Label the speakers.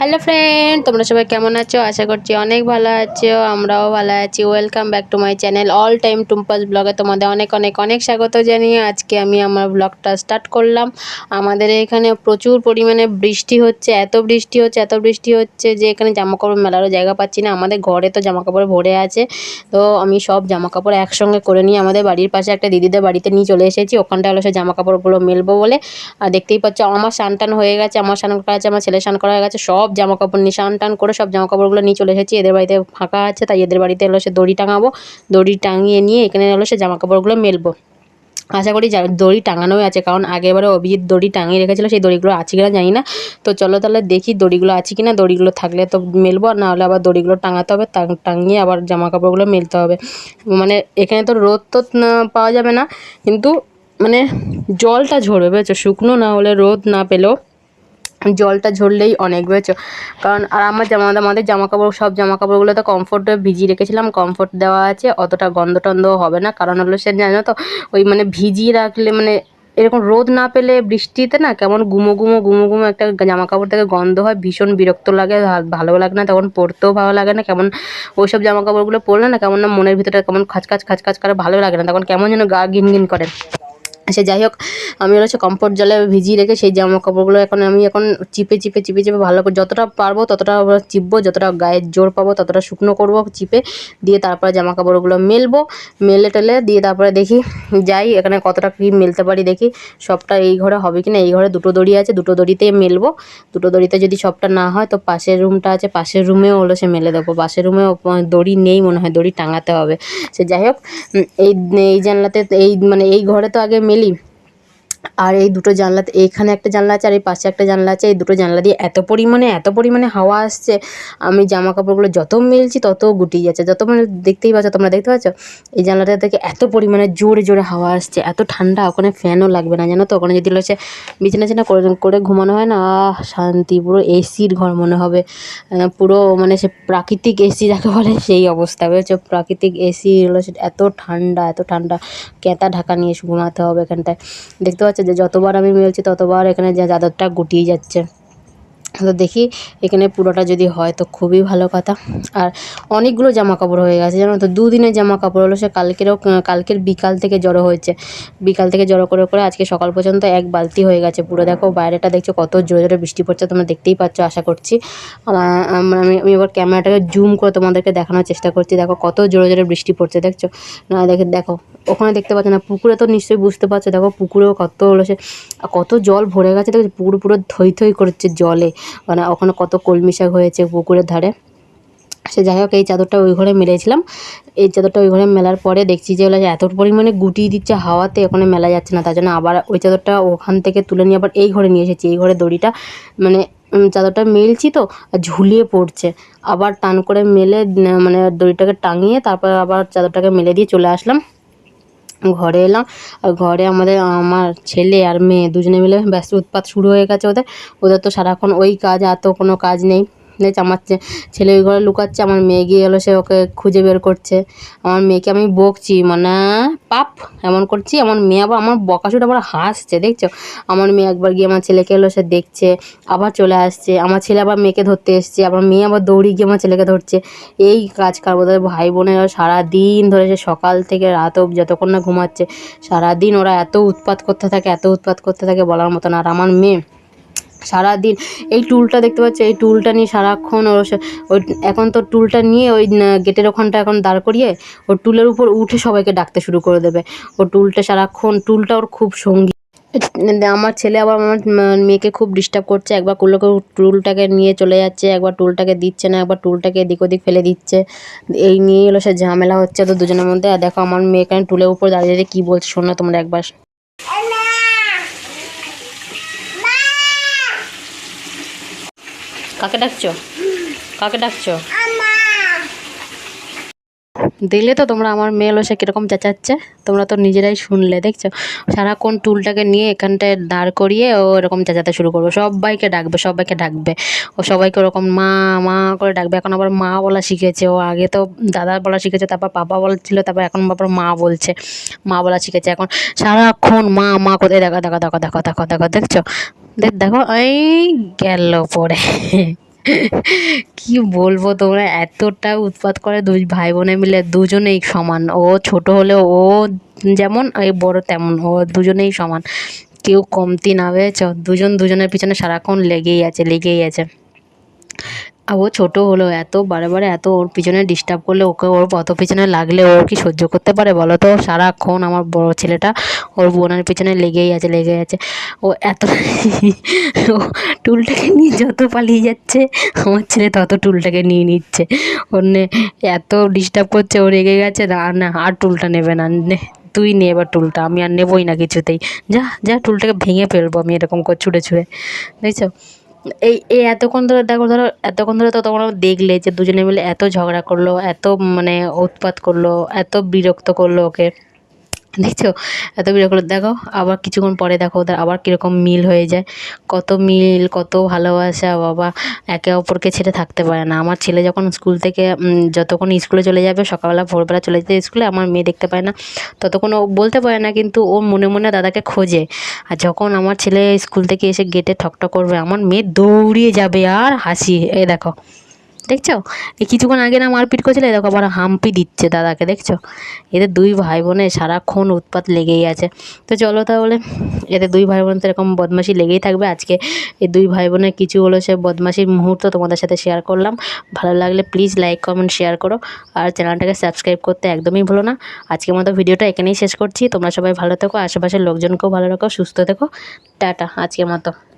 Speaker 1: Hello friend তোমরা সবাই কেমন আছো? আশা করছি অনেক ভালো আছো, আমরাও ভালো আছি। Welcome back to my channel all time Tumpa's ব্লগে তোমাদের অনেক অনেক অনেক স্বাগত জানিয়ে আজকে আমি আমার ব্লগটা স্টার্ট করলাম। আমাদের এখানে প্রচুর পরিমাণে বৃষ্টি হচ্ছে, এত বৃষ্টি হচ্ছে, এত বৃষ্টি হচ্ছে যে এখানে জামাকাপড় মেলারও জায়গা পাচ্ছি না। আমাদের ঘরে তো জামাকাপড় ভরে আছে, তো আমি সব জামাকাপড় একসঙ্গে করে নিয়ে আমাদের বাড়ির পাশে একটা দিদিদের বাড়িতে নিয়ে চলে এসেছি। ওখানটা হলো সে জামাকাপড়গুলো মেলবো বলে। আর দেখতেই পাচ্ছ, আমার স্নান টান হয়ে গেছে, আমার স্নান করা আছে, আমার ছেলে স্নান করা হয়ে গেছে, সব জামা কাপড় নিয়ে স্নান টান করে সব জামা কাপড়গুলো নিয়ে চলে এসেছি। এদের বাড়িতে ফাঁকা আছে, তাই এদের বাড়িতে এলো সে দড়ি টাঙাবো। দড়ি টাঙিয়ে নিয়ে এখানে এলো সে জামা কাপড়গুলো মেলবো। আশা করি দড়ি টাঙানোই আছে, কারণ আগেবারে অভিজিৎ দড়ি টাঙিয়ে রেখেছিল, সেই দড়িগুলো আছে কিনা জানি না। তো চলো তাহলে দেখি দড়িগুলো আছে কিনা, দড়িগুলো থাকলে তো মেলবো, আর না হলে আবার দড়িগুলো টাঙাতে হবে টাঙিয়ে আবার জামা কাপড়গুলো মেলতে হবে। মানে এখানে তো রোদ তো পাওয়া যাবে না, কিন্তু মানে জলটা ঝরবে, বুঝেছ? শুকনো না হলে রোদ না পেলেও জলটা ঝরলেই অনেক বুঝেছ কারণ আর আমার জামা, আমাদের জামা কাপড় সব জামা কাপড়গুলো তো কমফোর্টে ভিজিয়ে রেখেছিলাম। কমফোর্ট দেওয়া আছে, অতটা গন্ধ টন্ধ হবে না। কারণ হলো সে জানো তো, ওই মানে ভিজিয়ে রাখলে মানে এরকম রোদ না পেলে বৃষ্টিতে না কেমন গুমো গুমো গুমো গুমো একটা জামা কাপড় থেকে গন্ধ হয়, ভীষণ বিরক্ত লাগে, ভালো লাগে না, তখন পরতেও ভালো লাগে না, কেমন ওইসব জামা কাপড়গুলো পরলে না কেমন না মনের ভিতরে কেমন খাচখাচ খাচখাচ করে, ভালো লাগে না, তখন কেমন যেন গা ঘিন ঘিন করে। সে যাই হোক, আমি হচ্ছে কমফোর্ট জলে ভিজিয়ে রেখে সেই জামা কাপড়গুলো এখন আমি এখন চিপে চিপে চিপে চিপে ভালো করে যতটা পারব ততটা চিপবো, যতটা গায়ের জোর পাবো ততটা শুকনো করব চিপে, দিয়ে তারপরে জামা কাপড়গুলো মেলবো, মেলে টেলে দিয়ে তারপরে দেখি যাই এখানে কতটা কী মেলতে পারি দেখি সবটা এই ঘরে হবে কি না, এই ঘরে দুটো দড়ি আছে, দুটো দড়িতে মেলবো, দুটো দড়িতে যদি সবটা না হয় তো পাশের রুমটা আছে, পাশের রুমেও হলো সে মেলে দেবো, পাশের রুমেও দড়ি নেই মনে হয়, দড়ি টাঙাতে হবে, সে যাই হোক এই এই জানলাতে এই মানে এই ঘরে তো আগে মেলি Eli. আর এই দুটো জানলাতে এইখানে একটা জানলা আছে আর এই পাশে একটা জানলা আছে। এই দুটো জানলা দিয়ে এত পরিমাণে এত পরিমাণে হাওয়া আসছে। আমি জামা কাপড়গুলো যত মেলছি তত গুটিয়ে যাচ্ছে। যত মানে দেখতেই পাচ্ছ, তোমরা দেখতে পাচ্ছ? এই জানলাটা থেকে এত পরিমাণে জোরে জোরে হাওয়া আসছে। এত ঠান্ডা, ওখানে ফ্যানও লাগবে না, জানো তো? ওখানে যদি হচ্ছে বিছানা টিছানা করে করে ঘুমানো হয় না শান্তি, পুরো এসির ঘর মনে হবে। পুরো মানে সে প্রাকৃতিক এসি যাকে বলে সেই অবস্থা। বুঝেছ? প্রাকৃতিক এসি হলো এত ঠান্ডা এত ঠান্ডা। কেতা ঢাকা নিয়ে ঘুমাতে হবে এখানটায়। দেখতে পাচ্ছ? যে যতবার আমি মেলছি, ততবার এখানে যে চাদরটা গুটিয়ে যাচ্ছে। তো দেখি এখানে পুরোটা যদি হয় তো খুবই ভালো কথা। আর অনেকগুলো জামা কাপড় হয়ে গেছে, জানো তো? দুদিনের জামা কাপড় হলো, সে কালকেরও, কালকের বিকাল থেকে জড়ো হয়েছে। বিকাল থেকে জড়ো করে করে আজকে সকাল পর্যন্ত এক বালতি হয়ে গেছে পুরো। দেখো, বাইরেটা দেখছ, কত জোরে জোরে বৃষ্টি পড়ছে, তোমরা দেখতেই পাচ্ছ, আশা করছি। আমি আমি এবার ক্যামেরাটাকে জুম করে তোমাদেরকে দেখানোর চেষ্টা করছি। দেখো, কত জোরে জোরে বৃষ্টি পড়ছে, দেখছ? না, দেখে, দেখো ওখানে দেখতে পাচ্ছ না, পুকুরে তো নিশ্চয়ই বুঝতে পারছে, দেখো পুকুরেও কত হলো সে কত জল ভরে গেছে, দেখো পুকুর পুরো থই থই করছে জলে মানে ওখানে কত কলমি শাক হয়েছে পুকুরের ধারে। সে যাই হোক, এই চাদরটা ওই ঘরে মেলেছিলাম, এই চাদরটা ওই ঘরে মেলার পরে দেখছি যে এত পরিমাণে গুটিয়ে দিচ্ছে হাওয়াতে, ওখানে মেলা যাচ্ছে না, তার জন্য আবার ওই চাদরটা ওখান থেকে তুলে নিয়ে আবার এই ঘরে নিয়ে এসেছি, এই ঘরে দড়িটা মানে চাদরটা মেলছি তো, আর ঝুলিয়ে পড়ছে, আবার টান করে মেলে মানে দড়িটাকে টাঙিয়ে তারপর আবার চাদরটাকে মেলে দিয়ে চলে আসলাম। ঘরে এলাম, আর ঘরে আমাদের আমার ছেলে আর মেয়ে দুজনে মিলে ব্যস্ত উৎপাত শুরু হয়ে গেছে ওদের। ওদের তো সারাক্ষণ ওই কাজ আর তো কোনো কাজ নেই। দেখছি আমার ছেলে ওই ঘরে লুকাচ্ছে, আমার মেয়ে গিয়ে এলো, সে ওকে খুঁজে বের করছে। আমার মেয়েকে আমি বকছি মানে পাপ, এমন করছি, আমার মেয়ে আবার, আমার বকাশুট আমার হাসছে, দেখছ? আমার মেয়ে একবার গিয়ে আমার ছেলেকে এলো, সে দেখছে, আবার চলে আসছে। আমার ছেলে আবার মেয়েকে ধরতে এসছে, আবার মেয়ে আবার দৌড়ি গিয়ে আমার ছেলেকে ধরছে। এই কাজ কার তাদের ভাই বোনেরা সারাদিন ধরে সে সকাল থেকে রাত অবধি যতক্ষণ না ঘুমাচ্ছে, সারাদিন ওরা এত উৎপাত করতে থাকে, এত উৎপাত করতে থাকে বলার মতন। আর আমার মেয়ে সারাদিন এই টুলটা দেখতে পাচ্ছ, এই টুলটা নিয়ে সারাক্ষণ ওর ওই এখন তো টুলটা নিয়ে ওই গেটের ওখানটা এখন দাঁড় করিয়ে ওর টুলের উপর উঠে সবাইকে ডাকতে শুরু করে দেবে। ও টুলটা সারাক্ষণ, টুলটা ওর খুব সঙ্গী। আমার ছেলে আবার আমার মেয়েকে খুব ডিস্টার্ব করছে, একবার কুলোকে টুলটাকে নিয়ে চলে যাচ্ছে, একবার টুলটাকে দিচ্ছে না, একবার টুলটাকে এদিক ওদিক ফেলে দিচ্ছে। এই নিয়ে এলো সে ঝামেলা হচ্ছে তো দুজনের মধ্যে। আর দেখো আমার মেয়ে এখানে টুলের উপর দাঁড়িয়ে দাঁড়িয়ে কী বলছে, শোনো তোমরা একবার। কাকে ডাকছো? কাকে ডাকছো? দেখলে তো তোমরা আমার মেয়ে এলো সে কীরকম চেঁচাচ্ছে? তোমরা তো নিজেরাই শুনলে, দেখছ? সারাক্ষণ টুলটাকে নিয়ে এখানটায় দাঁড় করিয়ে ও এরকম চেঁচাতে শুরু করবে। সবাইকে ডাকবে সবাইকে ডাকবে। ও সবাইকে ওরকম মা মা করে ডাকবে। এখন আবার মা বলা শিখেছে। ও আগে তো দাদা বলা শিখেছে, তারপর পাপা বলছিল তারপর এখন বাবার মা বলছে। মা বলা শিখেছে। এখন সারাক্ষণ মা মা করে দেখো দেখো দেখো দেখো দেখো দেখো, দেখছ? দেখ দেখো, এই গেল পরে কি বলব তোমরা? এতটা উৎপাত করে দুই ভাই বোনে মিলে দুজনেই সমান। ও ছোট হলে ও যেমন, এই বড় তেমন। ও দুজনেই সমান। কেউ কমতি না হয়েছ দুজন দুজনের পিছনে সারাক্ষণ লেগেই আছে লেগেই আছে। ও ছোটো হলো, এত বারে এত ওর পিছনে ডিস্টার্ব করলে ওকে ওর অত পিছনে লাগলে ও কি সহ্য করতে পারে বলো তো? সারাক্ষণ আমার বড় ছেলেটা ওর বোনের পিছনে লেগেই আছে লেগে আছে। ও এত ও টুলটাকে নিয়ে যত পালিয়ে যাচ্ছে, আমার ছেলে তত টুলটাকে নিয়ে নিচ্ছে। অন্যে এত ডিস্টার্ব করছে, ও রেগে গেছে আর না, আর টুলটা নেবে না। নে, তুই নে এবার টুলটা, আমি আর নেবই না কিছুতেই। যা যা, টুলটাকে ভেঙে ফেলব আমি এরকম করে ছুঁড়ে ছুঁড়ে দেখছ এই এই এতক্ষণ ধরে, দেখো ধরো, এতক্ষণ ধরে তো তোমরা দেখলে যে দুজনে মিলে এত ঝগড়া করল, এত মানে উৎপাত করল, এত বিরক্ত করল ওকে। দেখছ? এত বিরক্ত করল দেখো, আবার কিছুক্ষণ পরে দেখো ওদের আবার কীরকম মিল হয়ে যায়। কত মিল, কত ভালোবাসা, বাবা। একে অপরকে ছেড়ে থাকতে পারে না। আমার ছেলে যখন স্কুল থেকে যতক্ষণ স্কুলে চলে যাবে, সকালবেলা, ভোরবেলা চলে যেতে স্কুলে, আমার মেয়ে দেখতে পায় না। ততক্ষণ ও বলতে পারে না, কিন্তু ও মনে মনে দাদাকে খোঁজে। আর যখন আমার ছেলে স্কুল থেকে এসে গেটে ঠকঠক করবে, আমার মেয়ে দৌড়িয়ে যাবে আর হাসি। এ দেখো। দেখছ? এই কিছুক্ষণ আগে না মারপিট করছিল দেখো আবার হাম্পি দিচ্ছে দাদাকে, দেখছ? এদের দুই ভাই বোনে সারাক্ষণ উৎপাত লেগেই আছে। তো চলো তাহলে, এদের দুই ভাই বোন তো এরকম বদমাশি লেগেই থাকবে। আজকে এই দুই ভাই বোনের কিছু হলো, সে বদমাশির মুহূর্ত তোমাদের সাথে শেয়ার করলাম। ভালো লাগলে প্লিজ লাইক কমেন্ট শেয়ার করো। আর চ্যানেলটাকে সাবস্ক্রাইব করতে একদমই ভুলো না। আজকের মতো ভিডিওটা এখানেই শেষ করছি। তোমরা সবাই ভালো থেকো, আশেপাশের লোকজনকেও ভালো রাখো, সুস্থ থেকো। টাটা, আজকের মতো।